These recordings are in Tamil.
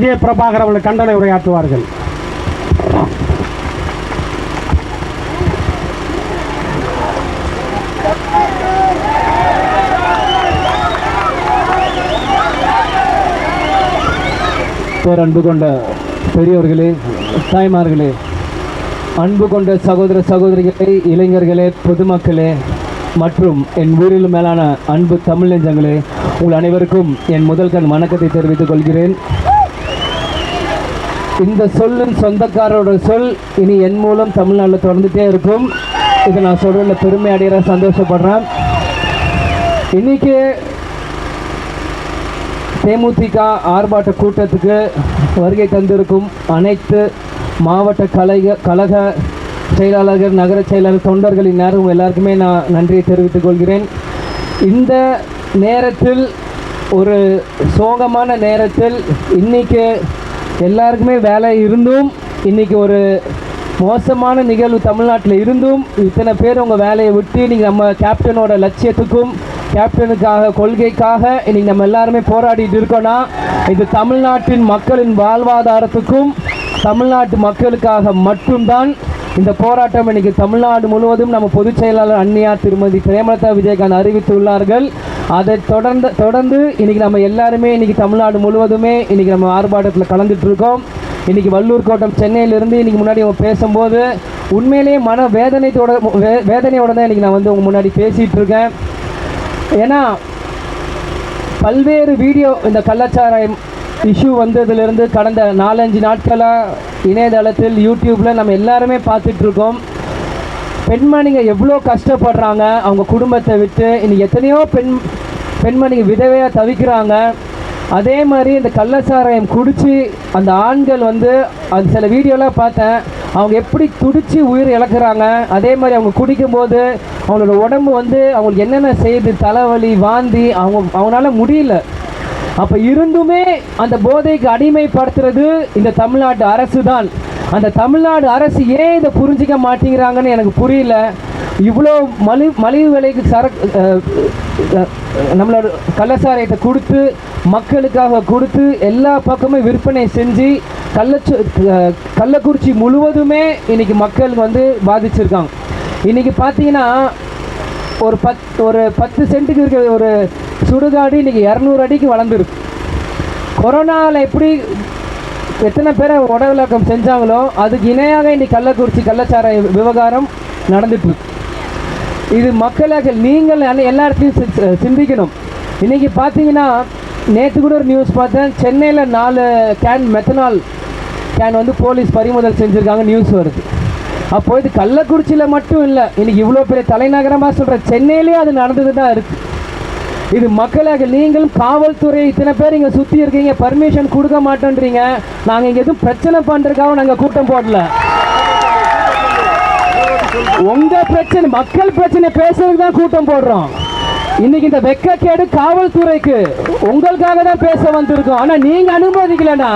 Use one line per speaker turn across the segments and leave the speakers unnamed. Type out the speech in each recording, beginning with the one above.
விஜய பிரபாகர் அவர்கள் கண்டன உரையாற்றுவார்கள்.
பேர் அன்பு கொண்ட பெரியோர்களே தாய்மார்களே அன்பு கொண்ட சகோதர சகோதரிகளே இளைஞர்களே பொதுமக்களே மற்றும் என் ஊரில் மேலான அன்பு தமிழ் நெஞ்சங்களே உங்கள் அனைவருக்கும் என் முதல் கண் வணக்கத்தை தெரிவித்துக் கொள்கிறேன். இந்த சொல்லின் சொந்தக்காரரோட சொல் இனி என் மூலம் தமிழ்நாட்டில் தொடர்ந்துகிட்டே இருக்கும். இதை நான் சொல்கிறதில் பெருமை அடைகிற சந்தோஷப்படுறேன். இன்னைக்கு தேமுதிக ஆர்ப்பாட்ட கூட்டத்துக்கு வருகை தந்திருக்கும் அனைத்து மாவட்ட கலைக கழக செயலாளர்கள் நகர செயலாளர் தொண்டர்களின் நேரம் எல்லாருக்குமே நான் நன்றியை தெரிவித்துக் கொள்கிறேன். இந்த நேரத்தில் ஒரு சோகமான நேரத்தில் இன்னைக்கு எல்லாருக்குமே வேலை இருந்தும் இன்றைக்கி ஒரு மோசமான நிகழ்வு தமிழ்நாட்டில் இருந்தும் இத்தனை பேர் உங்கள் வேலையை விட்டு நீங்கள் நம்ம கேப்டனோட லட்சியத்துக்கும் கேப்டனுக்காக கொள்கைக்காக இன்றைக்கி நம்ம எல்லாருமே போராடிட்டு இருக்கோன்னா இது தமிழ்நாட்டின் மக்களின் வாழ்வாதாரத்துக்கும் தமிழ்நாட்டு மக்களுக்காக மட்டும்தான் இந்த போராட்டம் இன்றைக்கி தமிழ்நாடு முழுவதும் நம்ம பொதுச் செயலாளர் அன்னியா திருமதி பிரேமலதா விஜயகாந்த் அறிவித்துள்ளார்கள். அதை தொடர்ந்து தொடர்ந்து இன்னைக்கு நம்ம எல்லாருமே இன்னைக்கு தமிழ்நாடு முழுவதுமே இன்றைக்கி நம்ம ஆர்ப்பாட்டத்தில் கலந்துட்டுருக்கோம். இன்றைக்கி வள்ளூர் கோட்டம் சென்னையிலிருந்து இன்னைக்கு முன்னாடி அவங்க பேசும்போது உண்மையிலேயே மன வேதனைத்தோட வே- வேதனையோட தான் இன்றைக்கி நான் வந்து உங்கள் முன்னாடி பேசிட்டு இருக்கேன் ஏன்னா பல்வேறு வீடியோ இந்த கள்ளச்சாராயம் இஷ்யூ வந்ததுலேருந்து கடந்த நாலஞ்சு நாட்களாக இணையதளத்தில் யூடியூப்பில் நம்ம எல்லாருமே பார்த்துட்ருக்கோம் பெண்மணிங்க எவ்வளோ கஷ்டப்படுறாங்க? அவங்க குடும்பத்தை விட்டு இன்னும் எத்தனையோ பெண் பெண்மணிங்க விதவையாக தவிக்கிறாங்க. அதே மாதிரி இந்த கள்ளச்சாராயம் குடித்து அந்த ஆண்கள் வந்து அது சில வீடியோலாம் பார்த்தேன். அவங்க எப்படி துடித்து உயிர் இழக்கிறாங்க. அதே மாதிரி அவங்க குடிக்கும்போது அவங்களோட உடம்பு வந்து அவங்களுக்கு என்னென்ன செய்யுது? தலைவலி வாந்தி அவங்க அவங்களால முடியல. அப்போ இருந்துமே அந்த போதைக்கு அடிமைப்படுத்துறது இந்த தமிழ்நாட்டு அரசு தான் அந்த தமிழ்நாடு அரசு ஏன் இதை புரிஞ்சிக்க மாட்டேங்கிறாங்கன்னு எனக்கு புரியல. இவ்வளோ மலி மலிவு விலைக்கு சரக்கு நம்மளோட கள்ளசாரியத்தை கொடுத்து மக்களுக்காக கொடுத்து எல்லா பக்கமும் விற்பனை செஞ்சு கள்ளச்சு கள்ளக்குறிச்சி முழுவதுமே இன்னைக்கு மக்கள் வந்து பாதிச்சிருக்காங்க. இன்னைக்கு பார்த்தீங்கன்னா ஒரு பத் ஒரு பத்து சென்ட்டுக்கு இருக்கிற ஒரு சுடுகாடு இன்றைக்கி இரநூறு அடிக்கு வளர்ந்துருக்கு. கொரோனாவில் எப்படி எத்தனை பேரை உடவிலக்கம் செஞ்சாங்களோ அதுக்கு இணையாக இன்னைக்கு கள்ளக்குறிச்சி கள்ளச்சாராய விவகாரம் நடந்துட்டு இது மக்களாக நீங்கள் எல்லா- இடத்தையும் இடத்துலையும் சி- சிந்திக்கணும். இன்னைக்கு பார்த்தீங்கன்னா நேற்று கூட ஒரு நியூஸ் பார்த்தேன். சென்னையில் நாலு கேன் மெத்தனால் கேன் வந்து போலீஸ் பறிமுதல் செஞ்சுருக்காங்க நியூஸ் வருது. அப்போ இது கள்ளக்குறிச்சியில் மட்டும் இல்லை இன்றைக்கி இவ்வளோ பெரிய தலைநகரமாக சொல்கிற சென்னையிலேயே அது நடந்துட்டு தான் இருக்குது இது மக்களாக நீங்களும் காவல்துறை இத்தனை பேர் இங்கே சுற்றி இருக்கீங்க பர்மிஷன் கொடுக்க மாட்டேன்றீங்க. நாங்கள் இங்கே எதுவும் பிரச்சனை பண்ணுறதுக்காக நாங்கள் கூட்டம் போடல. உங்க பிரச்சனை மக்கள் பிரச்சனை பேசுறதுக்கு தான் கூட்டம் போடுறோம். இன்னைக்கு இந்த வெக்கக்கேடு காவல்துறைக்கு உங்களுக்காக தான் பேச வந்திருக்கோம். ஆனா நீங்க அனுமதிக்கலன்னா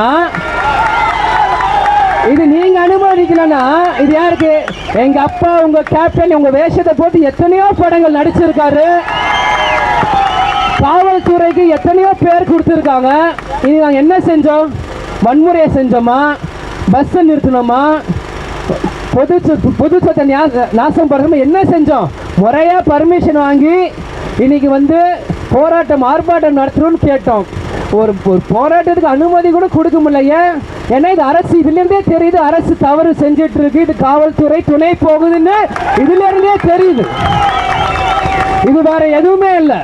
இது நீங்க அனுமதிக்கலன்னா இது யாருக்கு? எங்க அப்பா உங்க கேப்டன் உங்க வேஷத்தை போட்டு எத்தனையோ படங்கள் நடிச்சிருக்காரு. காவல்துறைக்கு எத்தனையோ பேர் கொடுத்துருக்காங்க. இனி நாங்கள் என்ன செஞ்சோம்? வன்முறையை செஞ்சோமா? பஸ்ஸை நிறுத்தினோமா? பொது சொத்து பொது சொத்தை நாசம் பண்ணுறோம் என்ன செஞ்சோம்? முறையாக பர்மிஷன் வாங்கி இன்னைக்கு வந்து போராட்டம் ஆர்ப்பாட்டம் நடத்தணும்னு கேட்டோம். ஒரு ஒரு போராட்டத்துக்கு அனுமதி கூட கொடுக்க முடியல ஏன்? ஏன்னா இது அரசு இதுலேருந்தே தெரியுது. அரசு தவறு செஞ்சுட்டு இருக்கு இது காவல்துறை துணை போகுதுன்னு இதுலேருந்தே தெரியுது. இது வேற எதுவுமே இல்லை.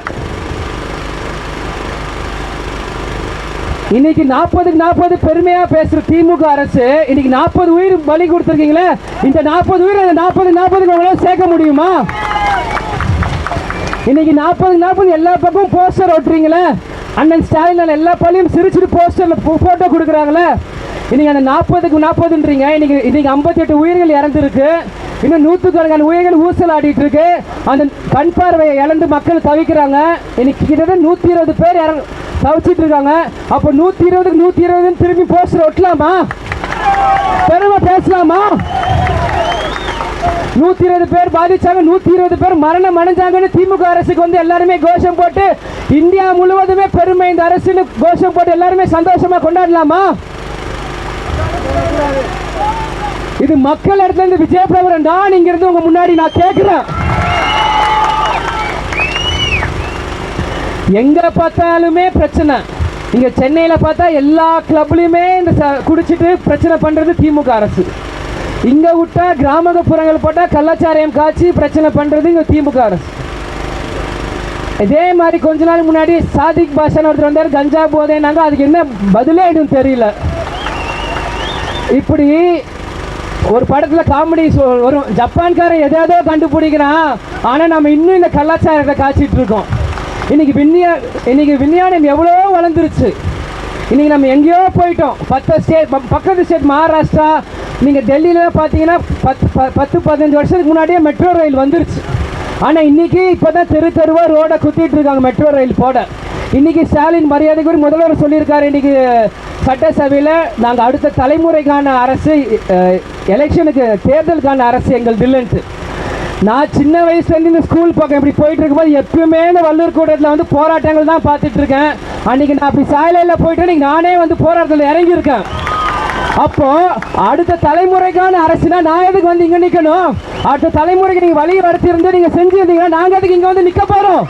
இன்னைக்கு நாற்பதுக்கு நாற்பது பெருமையா பேசுற திமுக அரசு இன்னைக்கு நாற்பது உயிர் பலி கொடுத்துருக்கீங்களே? இந்த நாற்பது உயிர் அந்த நாற்பது நாற்பதுக்கு உங்களால சேர்க்க முடியுமா? இன்னைக்கு நாற்பது நாற்பது எல்லா பக்கமும் போஸ்டர் ஒட்டுறீங்களே? அண்ணன் ஸ்டாலின் எல்லா பள்ளியும் சிரிச்சிட்டு போஸ்டர்ல போட்டோ கொடுக்குறாங்களே? இன்னைக்கு அந்த நாற்பதுக்கு நாற்பதுன்றீங்க. இன்னைக்கு இன்னைக்கு ஐம்பத்தி எட்டு உயிர்கள் இறந்துருக்கு. இன்னும் நூற்றுக்கணக்கான உயிர்கள் ஊசல் ஆடிட்டு இருக்கு அந்த கண் பார்வையை இழந்து மக்கள் தவிக்கிறாங்க. இன்னைக்கு கிட்டத்தட்ட நூற்றி இருபது பேர் இறங்க தவிச்சிட்டு இருக்காங்க. அப்போ நூற்றி இருபதுக்கு நூற்றி இருபதுன்னு திரும்பி போஸ்டர் ஒட்டலாமா? பெருமை பேசலாமா? நூத்தி இருபது பேர் பாதிச்சாங்க நூத்தி இருபது பேர் மரணம் அடைஞ்சாங்கன்னு திமுக அரசுக்கு வந்து எல்லாருமே கோஷம் போட்டு இந்தியா முழுவதுமே பெருமை இந்த அரசுன்னு கோஷம் போட்டு எல்லாருமே சந்தோஷமா கொண்டாடலாமா? இது மக்கள் இடத்துல இருந்து விஜய் தான் நான் இங்க இருந்து உங்க முன்னாடி நான் கேட்கிறேன் எங்கே பார்த்தாலுமே பிரச்சனை. இங்கே சென்னையில் பார்த்தா எல்லா கிளப்லயுமே இந்த ச- குடிச்சிட்டு பிரச்சனை பண்ணுறது திமுக அரசு. இங்கே விட்டா கிராமப்புறங்கள் போட்டால் கலாச்சாரம் காய்ச்சி பிரச்சனை பண்ணுறது இங்கே திமுக அரசு. இதே மாதிரி கொஞ்ச நாள் முன்னாடி சாதிக் பாஷான்னு ஒருத்தர் வந்தார் கஞ்சா போதேனாங்க. அதுக்கு என்ன பதிலே எதுவும் தெரியல. இப்படி ஒரு படத்தில் காமெடி வரும் ஜப்பான்காரன் எதாவது கண்டுபிடிக்கிறான். ஆனால் நம்ம இன்னும் இந்த கலாச்சாரத்தை காய்ச்சிட்டு இருக்கோம். இன்னைக்கு விஞ்ஞா இன்னைக்கு விஞ்ஞானம் எவ்வளோ வளர்ந்துருச்சு. இன்றைக்கி நம்ம எங்கேயோ போயிட்டோம். பத்து ஸ்டேட் பக்கத்து ஸ்டேட் மகாராஷ்டிரா. நீங்கள் டெல்லியில் பார்த்தீங்கன்னா பத்து ப- பத்து பதினஞ்சு வருஷத்துக்கு முன்னாடியே மெட்ரோ ரயில் வந்துருச்சு. ஆனா இன்னைக்கு இப்பதான் தெரு தெருவாக ரோடை குத்திட்டு இருக்காங்க மெட்ரோ ரயில் போட. இன்னைக்கு ஸ்டாலின் மரியாதைக்குரிய முதல்வர் சொல்லியிருக்காரு. இன்றைக்கி சட்டசபையில் நாங்கள் அடுத்த தலைமுறைக்கான அரசு எலெக்ஷனுக்கு தேர்தலுக்கான அரசு எங்கள் இல்லைன்ட்டு நான் சின்ன வயசுலேருந்து இந்த ஸ்கூல் பக்கம் இப்படி போயிட்டு இருக்கும்போது எப்பயுமே இந்த வள்ளூர் கூட்டத்தில் வந்து போராட்டங்கள் தான் பார்த்துட்டு இருக்கேன் அன்னைக்கு நான் அப்படி சாலையில் போயிட்டு இன்னைக்கு நானே வந்து போராட்டத்தில் இறங்கியிருக்கேன். அப்போ அடுத்த தலைமுறைக்கான அரசுனா நான் எதுக்கு வந்து இங்கே நிற்கணும் அடுத்த தலைமுறைக்கு நீங்கள் வழி நடத்தி நீங்கள் செஞ்சுருந்தீங்கன்னா நாங்கள் அதுக்கு இங்கே வந்து நிற்க போகிறோம்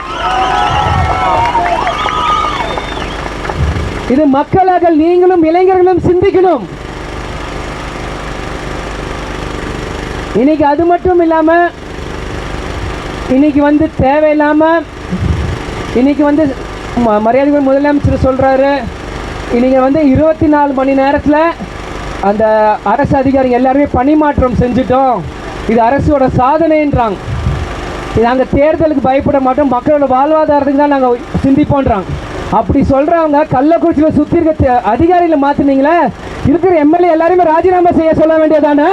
இது மக்களாக நீங்களும் இளைஞர்களும் சிந்திக்கணும். இன்னைக்கு அது மட்டும் இல்லாமல் இன்னைக்கு வந்து தேவையில்லாமல் இன்னைக்கு வந்து ம- முதலமைச்சர் சொல்கிறாரு இன்றைக்கி வந்து இருபத்தி நாலு மணி நேரத்தில் அந்த அரசு அதிகாரிகள் எல்லாருமே பணிமாற்றம் செஞ்சுட்டோம். இது அரசோட சாதனைன்றாங்க. நாங்கள் தேர்தலுக்கு பயப்பட மாட்டோம். மக்களோட வாழ்வாதாரத்துக்கு தான் நாங்கள் சிந்திப்போன்றாங்க. அப்படி சொல்கிறவங்க கள்ளக்குறிச்சியில் சுற்றி இருக்க அதிகாரிகளை மாற்றினீங்களே இருக்கிற எம்எல்ஏ எல்லாருமே ராஜினாமா செய்ய சொல்ல வேண்டியதானே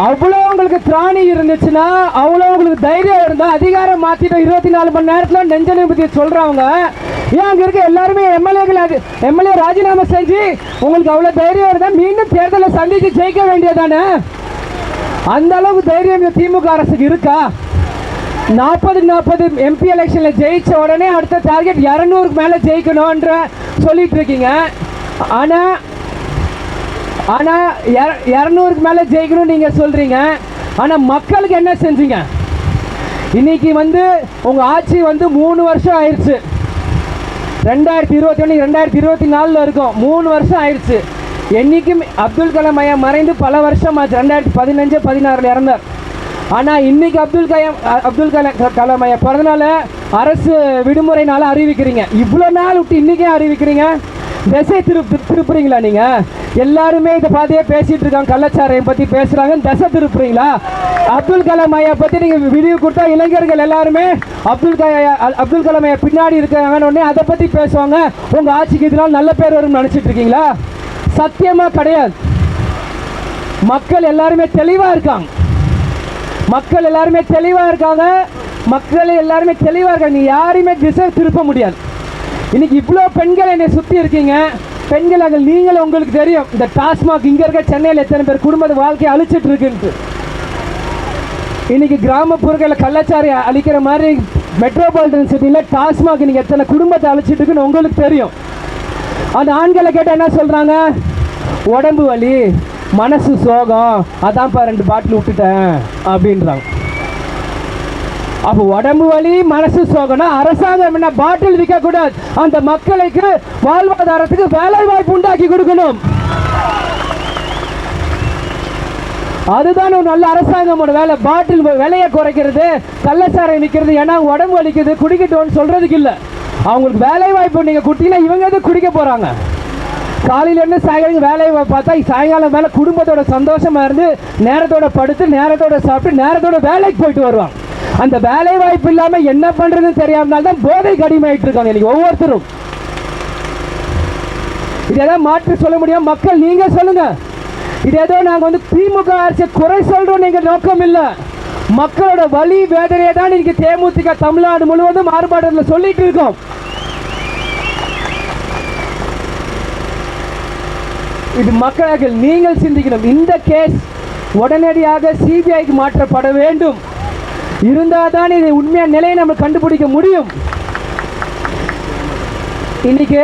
அவ்வளோ உங்களுக்கு திராணி இருந்துச்சுன்னா அவ்வளோ உங்களுக்கு தைரியம் இருந்தால் அதிகாரம் மாத்திட்டு இருபத்தி நாலு மணி நேரத்தில் நெஞ்ச நிமித்தி சொல்கிறவங்க ஏன் அங்கே இருக்க எல்லாருமே எம்எல்ஏக்கள் எம்எல்ஏ ராஜினாமா செஞ்சு உங்களுக்கு அவ்வளோ தைரியம் இருந்தால் மீண்டும் தேர்தலை சந்தித்து ஜெயிக்க வேண்டியதானே அந்த அளவுக்கு தைரியம் இந்த திமுக அரசுக்கு இருக்கா? நாற்பது நாற்பது எம்பி எலெக்ஷனில் ஜெயித்த உடனே அடுத்த டார்கெட் இரநூறுக்கு மேலே ஜெயிக்கணுன்ற சொல்லிட்டு இருக்கீங்க. ஆனால் ஆனால் இரநூறுக்கு மேலே ஜெயிக்கணும் நீங்கள் சொல்கிறீங்க ஆனால் மக்களுக்கு என்ன செஞ்சீங்க? இன்னைக்கு வந்து உங்கள் ஆட்சி வந்து மூணு வருஷம் ஆயிடுச்சு ரெண்டாயிரத்தி இருபத்தி ஒன்று ரெண்டாயிரத்தி இருபத்தி நாலில் இருக்கும். மூணு வருஷம் ஆயிடுச்சு என்றைக்கும் அப்துல் கலாம் ஐயா மறைந்து பல வருஷம் ஆச்சு. ரெண்டாயிரத்தி பதினஞ்சு பதினாறில் இறந்தார். ஆனால் இன்னைக்கு அப்துல் கலாம் அப்துல் கலாம் கலாம் ஐயா பிறந்தனால அரசு விடுமுறைனால அறிவிக்கிறீங்க. இவ்வளோ நாள் விட்டு இன்றைக்கே அறிவிக்கிறீங்க? திசை திருப்பு திருப்புறீங்களா நீங்க? எல்லாருமே இதை பார்த்தியே பேசிட்டு இருக்காங்க. கள்ளச்சாரையை பத்தி பேசுறாங்க. திசை திருப்புறீங்களா? அப்துல் கலாம் ஐயா பத்தி நீங்க வீடியோ கொடுத்தா இளைஞர்கள் எல்லாருமே அப்துல் அப்துல் கலாம் ஐயா பின்னாடி இருக்காங்கன்னு உடனே அதை பத்தி பேசுவாங்க. உங்க ஆட்சிக்கு இதனால் நல்ல பேர் வரும்னு நினைச்சிட்டு இருக்கீங்களா? சத்தியமா கிடையாது. மக்கள் எல்லாருமே தெளிவா இருக்காங்க. மக்கள் எல்லாருமே தெளிவா இருக்காங்க. மக்கள் எல்லாருமே தெளிவா இருக்காங்க. நீ யாரையுமே திசை திருப்ப முடியாது. இன்னைக்கு இவ்வளோ பெண்கள் என்னை சுற்றி இருக்கீங்க. பெண்கள் நீங்களும் உங்களுக்கு தெரியும். இந்த டாஸ்மாக் இங்கே இருக்க சென்னையில் எத்தனை பேர் குடும்ப வாழ்க்கையை அழிச்சிட்டு இருக்குன்ட்டு. இன்னைக்கு கிராமப்புறங்களில் கள்ளச்சாரி அழிக்கிற மாதிரி மெட்ரோபாலிட்டன் சிட்டியில் டாஸ்மாக் இன்னைக்கு எத்தனை குடும்பத்தை அழிச்சிட்டு இருக்குன்னு உங்களுக்கு தெரியும். அந்த ஆண்களை கேட்டால் என்ன சொல்கிறாங்க உடம்பு வலி மனசு சோகம். அதான்ப்பா ரெண்டு பாட்டில் விட்டுட்டேன். அப்படின்றாங்க. அப்போ உடம்பு வலி மனசு சோகம்னா அரசாங்கம் என்ன பாட்டில் விற்கக்கூடாது. அந்த மக்களுக்கு வாழ்வாதாரத்துக்கு வேலை வாய்ப்பு உண்டாக்கி கொடுக்கணும். அதுதான் ஒரு நல்ல அரசாங்கமோட வேலை. பாட்டில் விலையை குறைக்கிறது கள்ளச்சாரை நிற்கிறது ஏன்னா உடம்பு வலிக்குது குடிக்கட்டோன்னு சொல்கிறதுக்கு இல்லை. அவங்களுக்கு வேலை வாய்ப்பு நீங்கள் கொடுத்தீங்கன்னா இவங்க எது குடிக்க போகிறாங்க காலையிலேருந்து சாயங்காலம் வேலையை பார்த்தா சாயங்காலம் மேலே குடும்பத்தோட சந்தோஷமாக இருந்து நேரத்தோட படுத்து நேரத்தோட சாப்பிட்டு நேரத்தோட வேலைக்கு போயிட்டு வருவாங்க. அந்த வேலை வாய்ப்பு இல்லாமல் என்ன பண்ணுறதுன்னு தெரியாமனால தான் போதை அடிமையாயிட்டு இருக்காங்க இன்னைக்கு ஒவ்வொருத்தரும். இதெல்லாம் மாற்றி சொல்ல முடியும்? மக்கள் நீங்கள் சொல்லுங்க. இது ஏதோ நாங்கள் வந்து திமுக அரசு குறை சொல்கிறோம் நீங்கள் நோக்கம் இல்லை. மக்களோட வழி வேதனையை தான் இன்னைக்கு தேமுதிக தமிழ்நாடு முழுவதும் ஆர்ப்பாட்டத்தில் சொல்லிட்டு இருக்கோம். இது மக்களாக நீங்கள் சிந்திக்கணும். இந்த கேஸ் உடனடியாக சிபிஐக்கு மாற்றப்பட வேண்டும். இருந்தால் தான் இதை உண்மையான நிலையை நம்ம கண்டுபிடிக்க முடியும். இன்னைக்கு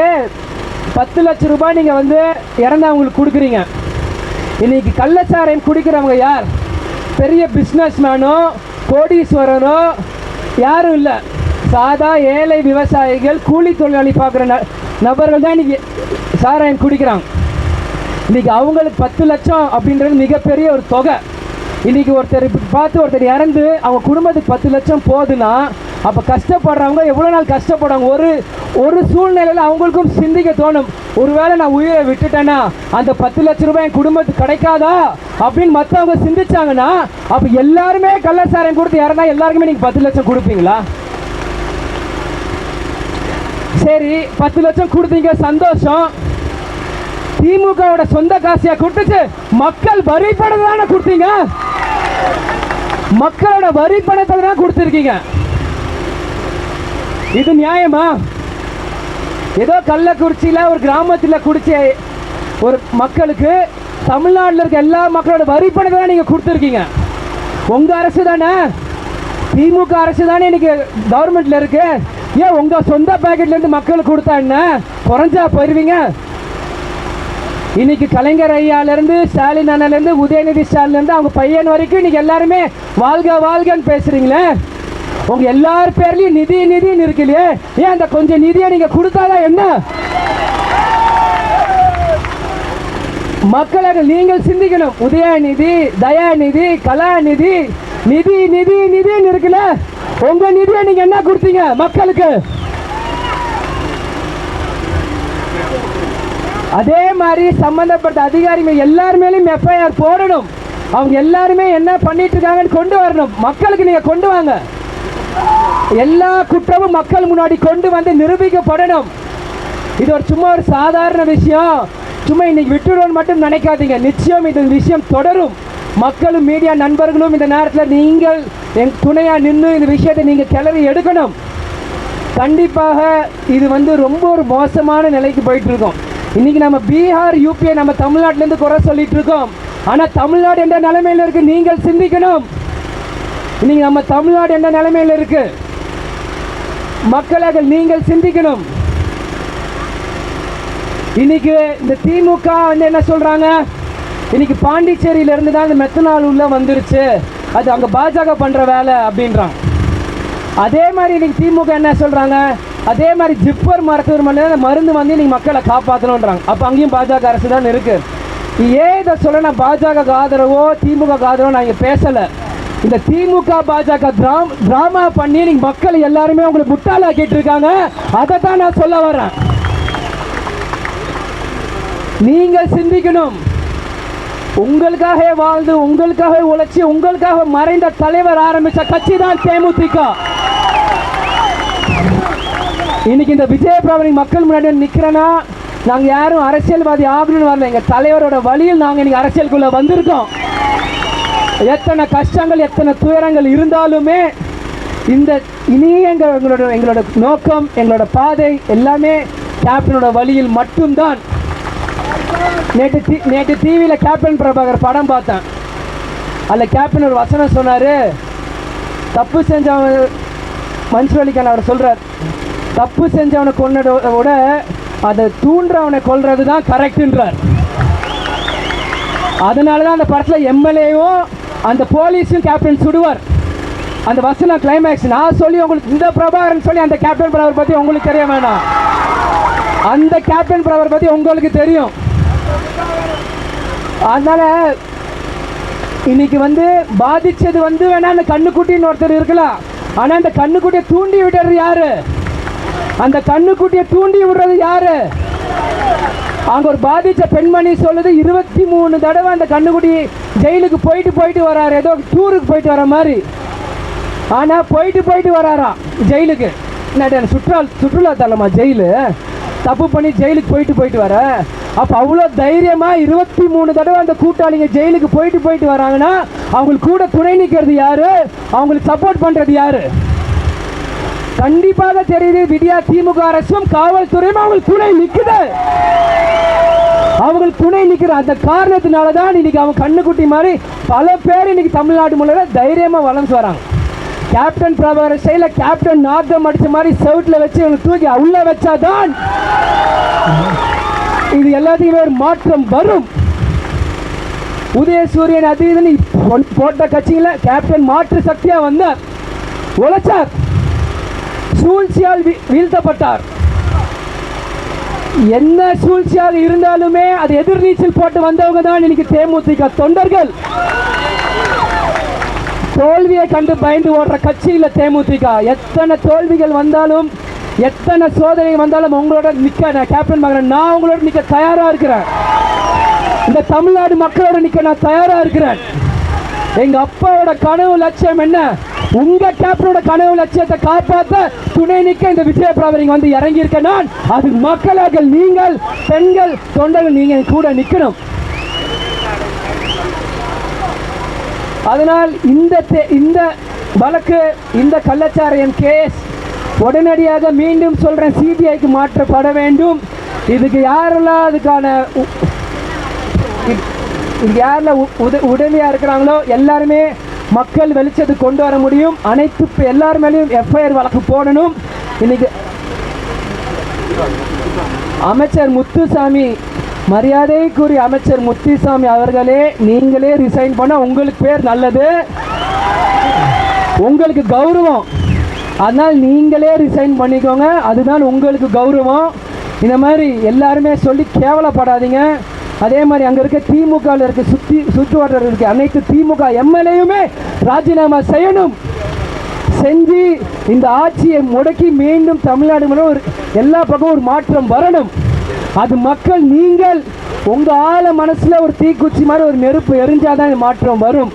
பத்து லட்சம் ரூபாய் நீங்கள் வந்து இறந்தவங்களுக்கு கொடுக்குறீங்க. இன்னைக்கு கள்ளச்சாரையும் குடிக்கிறவங்க யார்? பெரிய பிஸ்னஸ் மேனோ கோடீஸ்வரனோ யாரும் இல்லை. சாதா ஏழை விவசாயிகள் கூலி தொழிலாளி பார்க்குற ந நபர்கள் தான் இன்னைக்கு சாராயம் குடிக்கிறாங்க. இன்னைக்கு அவங்களுக்கு பத்து லட்சம் அப்படின்றது மிகப்பெரிய ஒரு தொகை. இன்னைக்கு ஒருத்தர் பார்த்து ஒருத்தர் இறந்து அவங்க குடும்பத்துக்கு பத்து லட்சம் போகுதுன்னா அப்போ கஷ்டப்படுறவங்க எவ்வளோ நாள் கஷ்டப்படுறாங்க? ஒரு ஒரு சூழ்நிலையில் அவங்களுக்கும் சிந்திக்க தோணும். ஒருவேளை நான் உயிரை விட்டுட்டேன்னா அந்த பத்து லட்ச ரூபாய் என் குடும்பத்துக்கு கிடைக்காதா? அப்படின்னு மற்றவங்க சிந்திச்சாங்கன்னா அப்போ எல்லாருமே கள்ளச்சாராயம் கொடுத்து இறந்தா எல்லாருக்குமே நீங்கள் பத்து லட்சம் கொடுப்பீங்களா? சரி பத்து லட்சம் கொடுத்தீங்க சந்தோஷம். திமுகவோட சொந்த காசியா கொடுத்துச்சு? மக்கள் வரி தானே கொடுத்தீங்க? மக்களோட வரி பணத்தை தான் கொடுத்துருக்கீங்க? இது நியாயமா? ஏதோ கள்ளக்குறிச்சியில் ஒரு கிராமத்தில் குடிச்ச ஒரு மக்களுக்கு தமிழ்நாட்டில் இருக்க எல்லா மக்களோட வரி பணத்தை தான் நீங்கள் கொடுத்துருக்கீங்க? உங்கள் அரசு தானே? திமுக அரசு தானே இன்னைக்கு கவர்மெண்ட்டில் இருக்குது ஏன் உங்கள் சொந்த பேக்கெட்லேருந்து மக்களுக்கு கொடுத்தா என்ன? குறைஞ்சா போயிடுவீங்க இன்னைக்கு கலைஞர் ஐயாலேருந்து ஸ்டாலின் அண்ணன்லேருந்து உதயநிதி ஸ்டாலின்லேருந்து அவங்க பையன் வரைக்கும் இன்னைக்கு எல்லாருமே வாழ்க வாழ்கன்னு பேசுகிறீங்களே உங்கள் எல்லார் பேர்லேயும் நிதி நிதின்னு இருக்கு இல்லையே? ஏன் அந்த கொஞ்சம் நிதியை நீங்கள் கொடுத்தாதான் என்ன? மக்களாக நீங்கள் சிந்திக்கணும். உதயநிதி தயாநிதி கலாநிதி நிதி நிதி நிதின்னு இருக்குல்ல? உங்க நிதியை நீங்க என்ன கொடுத்தீங்க மக்களுக்கு? அதே மாதிரி சம்பந்தப்பட்ட அதிகாரிகள் எல்லாருமேலையும் எஃப்ஐஆர் போடணும். அவங்க எல்லாருமே என்ன பண்ணிட்டு இருக்காங்கன்னு கொண்டு வரணும். மக்களுக்கு நீங்க கொண்டு வாங்க. எல்லா குற்றமும் மக்கள் முன்னாடி கொண்டு வந்து நிரூபிக்கப்படணும். இது ஒரு சும்மா ஒரு சாதாரண விஷயம். சும்மா இன்னைக்கு விட்டுடுவோம் மட்டும் நினைக்காதீங்க. நிச்சயம் இந்த விஷயம் தொடரும். மக்களும் மீடியா நண்பர்களும் இந்த நேரத்தில் நீங்கள் என் துணையாக நின்று இந்த விஷயத்தை நீங்கள் கிளறி எடுக்கணும். கண்டிப்பாக இது வந்து ரொம்ப ஒரு மோசமான நிலைக்கு போயிட்டு இருக்கோம். இன்னைக்கு நம்ம பீகார் யூபியை நம்ம தமிழ்நாட்டிலேருந்து குறை சொல்லிட்டு இருக்கோம். ஆனால் தமிழ்நாடு என்ற நிலைமையில் இருக்கு. நீங்கள் சிந்திக்கணும். இன்னைக்கு நம்ம தமிழ்நாடு என்ற நிலைமையில் இருக்கு. மக்களாக நீங்கள் சிந்திக்கணும். இன்னைக்கு இந்த திமுக வந்து என்ன சொல்றாங்க? இன்னைக்கு பாண்டிச்சேரியில இருந்து தான் இந்த மெத்தனால் உள்ள வந்துருச்சு. அது அங்கே பாஜக பண்ற வேலை அப்படின்றான். அதே மாதிரி இன்னைக்கு திமுக என்ன சொல்றாங்க? அதே மாதிரி ஜிப்பர் மருத்துவமனையில் அந்த மருந்து வந்து நீங்கள் மக்களை காப்பாற்றணுன்றாங்க அப்போ அங்கேயும் பாஜக அரசு தான் இருக்கு. ஏன் இதை சொல்ல நான் பாஜக ஆதரவோ திமுக ஆதரவோ நான் இங்கே பேசலை. இந்த திமுக பாஜக டிராம் டிராமா பண்ணி நீங்கள் மக்கள் எல்லாருமே உங்களுக்கு முட்டாளாக்கிட்டு இருக்காங்க. அதை தான் நான் சொல்ல வரேன் நீங்கள் சிந்திக்கணும். உங்களுக்காக வாழ்ந்து உங்களுக்காக உழைச்சி உங்களுக்காக மறைந்த தலைவர் ஆரம்பித்த கட்சி தான் தேமுதிக. இன்னைக்கு இந்த விஜய பிரபலி மக்கள் முன்னாடி நிற்கிறேன்னா நாங்கள் நாங்க யாரும் அரசியல்வாதி ஆகணும்னு வரல. எங்க தலைவரோட வழியில் நாங்க இன்னைக்கு அரசியலுக்குள்ள வந்திருக்கோம். எத்தனை கஷ்டங்கள் எத்தனை துயரங்கள் இருந்தாலுமே இந்த இனி எங்களோட எங்களோட நோக்கம் எங்களோட பாதை எல்லாமே கேப்டனோட வழியில் மட்டும்தான். நேற்று டி நேற்று டிவியில் கேப்டன் பிரபாகர் படம் பார்த்தேன். அதில் கேப்டன் ஒரு வசனம் சொன்னார். தப்பு செஞ்சவன் மன்சுவலிக்கான அவர் சொல்கிறார் தப்பு செஞ்சவனை கொன்னதை விட அதை தூண்டுறவனை கொல்றது தான் கரெக்டுன்றார் அதனால தான் அந்த படத்தில் எம்எல்ஏவும் அந்த போலீஸும் கேப்டன் சுடுவார். அந்த வசனம் கிளைமேக்ஸ் நான் சொல்லி உங்களுக்கு இந்த பிரபாகரன் சொல்லி அந்த கேப்டன் பிரபாகர் பற்றி உங்களுக்கு தெரிய வேணாம். அந்த கேப்டன் பிரபாகர் பற்றி உங்களுக்கு தெரியும். அதனால இன்னைக்கு வந்து பாதிச்சது வந்து வேணா அந்த கண்ணுக்குட்டின்னு ஒருத்தர் இருக்கலாம். ஆனால் அந்த கண்ணுக்குட்டியை தூண்டி விடுறது யாரு? அந்த கண்ணுக்குட்டியை தூண்டி விடுறது யாரு? அங்க ஒரு பாதிச்ச பெண்மணி சொல்லுது இருபத்தி மூணு தடவை அந்த கண்ணுக்குட்டி ஜெயிலுக்கு போயிட்டு போயிட்டு வராரு. ஏதோ டூருக்கு போயிட்டு வர மாதிரி. ஆனா போயிட்டு போயிட்டு வராராம் ஜெயிலுக்கு. என்ன சுற்றுலா சுற்றுலா தலமா ஜெயிலு? தப்பு பண்ணி ஜெயிலுக்கு போயிட்டு போயிட்டு வர. அப்போ அவ்வளோ தைரியமா இருபத்தி மூணு தடவை அந்த கூட்டாளிங்க ஜெயிலுக்கு போயிட்டு போயிட்டு வராங்கன்னா அவங்களுக்கு கூட துணை நிற்கிறது யாரு? அவங்களுக்கு சப்போர்ட் பண்றது யாரு? கண்டிப்பாக தெரியுது விடியா திமுக அரசும் காவல்துறையும் அவங்களுக்கு துணை நிற்குது அவங்க துணை நிற்கிற அந்த காரணத்தினால தான் இன்னைக்கு அவன் கண்ணுக்குட்டி மாதிரி பல பேர் இன்னைக்கு தமிழ்நாடு முழுவதும் தைரியமாக வளர்ந்து வராங்க. கேப்டன் பிரபாகர் ஸ்டைல கேப்டன் நார்த்தம் அடிச்ச மாதிரி செவுட்டில் வச்சு இவங்க தூக்கி உள்ள வச்சாதான் இது எல்லாத்துக்குமே ஒரு மாற்றம் வரும். உதயசூரியன் அது இதுன்னு போட்ட கட்சியில் கேப்டன் மாற்று சக்தியாக வந்தார். உழைச்சார். சூழ்ச்சியால் வீ- வீழ்த்தப்பட்டார். என்ன சூழ்ச்சியாக இருந்தாலுமே அது எதிர்நீச்சல் போட்டு வந்தவங்க தான் இன்னைக்கு தேமுதிக தொண்டர்கள். தோல்வியை கண்டு பயந்து ஓடுற கட்சியில் தேமுதிக. எத்தனை தோல்விகள் வந்தாலும் எத்தனை சோதனை வந்தாலும் உங்களோட நிக்க நான் கேப்டன் மகன் நான் உங்களோட நிக்க தயாரா இருக்கிறேன். இந்த தமிழ்நாடு மக்களோட நிக்க நான் தயாரா இருக்கிறேன். எங்க அப்பாவோட கனவு லட்சியம் என்ன? உங்க கேப்டனோட கனவு லட்சியத்தை காப்பாத்த துணை நிக்க இந்த விஜய பிரபரிங்க வந்து இறங்கி இருக்க நான். அது மக்களாக நீங்கள் பெண்கள் தொண்டர்கள் நீங்க கூட நிக்கணும். அதனால் இந்த தே- இந்த வழக்கு இந்த கள்ளச்சாராயம் கேஸ். உடனடியாக மீண்டும் சொல்றேன் சிபிஐக்கு மாற்றப்பட வேண்டும். இதுக்கு யாரெல்லாம் அதுக்கான உ- யாரெல்லாம் உ- உத உதவியாக இருக்கிறாங்களோ எல்லாருமே மக்கள் வெளிச்சத்துக்கு கொண்டு வர முடியும். அனைத்து எல்லார் மேலேயும் எஃப்ஐஆர் வழக்கு போடணும். இன்னைக்கு அமைச்சர் முத்துசாமி மரியாதைக்குரிய அமைச்சர் முத்துசாமி அவர்களே நீங்களே ரிசைன் பண்ண உங்களுக்கு பேர் நல்லது. உங்களுக்கு கௌரவம். அதனால் நீங்களே ரிசைன் பண்ணிக்கோங்க. அதுதான் உங்களுக்கு கௌரவம். இந்த மாதிரி எல்லாருமே சொல்லி கேவலப்படாதீங்க. அதே மாதிரி அங்கே இருக்க திமுகவில் இருக்க சுற்றி சுற்று வட்டாரம் இருக்க அனைத்து திமுக எம்எல்ஏயுமே ராஜினாமா செய்யணும். செஞ்சு இந்த ஆட்சியை முடக்கி மீண்டும் தமிழ்நாடு ஒரு எல்லா பக்கமும் ஒரு மாற்றம் வரணும். அது மக்கள் நீங்கள் உங்கள் ஆழ மனசில் ஒரு தீக்குச்சி மாதிரி ஒரு நெருப்பு எரிஞ்சாதான் இந்த மாற்றம் வரும்.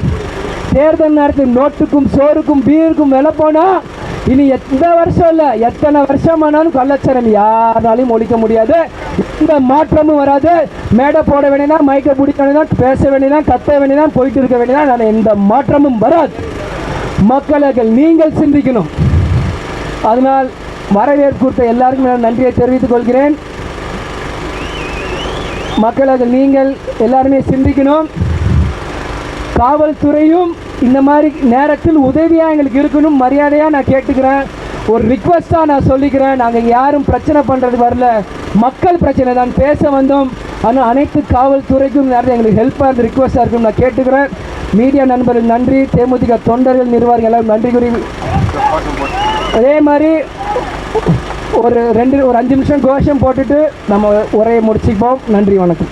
தேர்தல் நேரத்தில் நோட்டுக்கும் சோறுக்கும் பீருக்கும் விலை போனால் இனி எந்த வருஷம் இல்லை எத்தனை வருஷம் ஆனாலும் கள்ளச்சாரம் யாராலையும் ஒழிக்க முடியாது. எந்த மாற்றமும் வராது. மேடை போட வேண்டியதான் மைக்கை பிடிக்க வேண்டியதான் பேச வேண்டியதான் கத்த வேண்டியதான் போயிட்டு இருக்க வேண்டியதான் நான் எந்த மாற்றமும் வராது. மக்களுக்கு நீங்கள் சிந்திக்கணும். அதனால் வரவேற்பு கொடுத்த எல்லாருக்கும் நான் நன்றியை தெரிவித்துக் கொள்கிறேன். மக்களுக்கு நீங்கள் எல்லாருமே சிந்திக்கணும். காவல்துறையும் இந்த மாதிரி நேரத்தில் உதவியாக எங்களுக்கு இருக்கணும். மரியாதையாக நான் கேட்டுக்கிறேன். ஒரு ரிக்வஸ்ட்டாக நான் சொல்லிக்கிறேன். நாங்கள் யாரும் பிரச்சனை பண்ணுறது வரல. மக்கள் பிரச்சனை தான். பேச வந்தோம். ஆனால் அனைத்து காவல்துறைக்கும் நேரத்தில் எங்களுக்கு ஹெல்ப்பாக இருந்து ரிக்வஸ்ட்டாக இருக்கும் நான் கேட்டுக்கிறேன். மீடியா நண்பர்கள் நன்றி. தேமுதிக தொண்டர்கள் நிர்வாகிகள் எல்லாரும் நன்றி கூறி அதே மாதிரி ஒரு ரெண்டு ஒரு அஞ்சு நிமிஷம் கோஷம் போட்டுட்டு நம்ம உரையை முடிச்சுப்போம் நன்றி வணக்கம்.